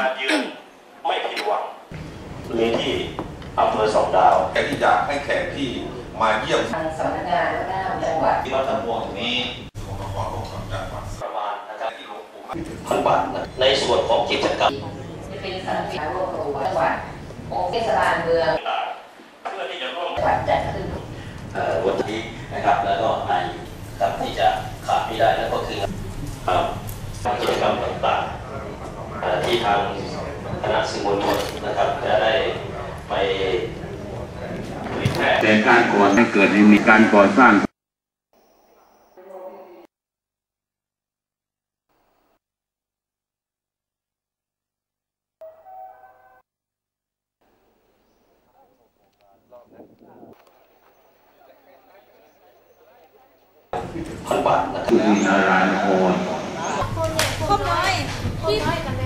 มาเยือนไม่ผิดหวังมีที่อำเภอสองดาวแขกที่อยากให้แขกที่มาเยี่ยมทางสำนักงานวัฒนธรรมจังหวัดที่วัดสำม่วงนี้ของนครหลวงของจังหวัดประมาณนะครับที่หลวงปู่พันบาทนะในส่วนของกิจกรรมจะเป็นสังกัดร่วมกับจังหวัดองค์เทศบาลเมืองต่างๆเพื่อที่จะร่วมจังหวัดจัดขึ้นเอ่อวันนี้นะครับแล้วก็ในครับที่จะขาดไม่ได้นั่นก็คือครับกิจกรรมต่างๆเอ่อ ที่ทางคณะสื่อมวลชนนะครับจะได้ไปเผยแพร่แต่การก่อนให้เกิดให้มีการก่อสร้างพันบาทนะครับคือมีนารายณ์โอนครบน้อยพี่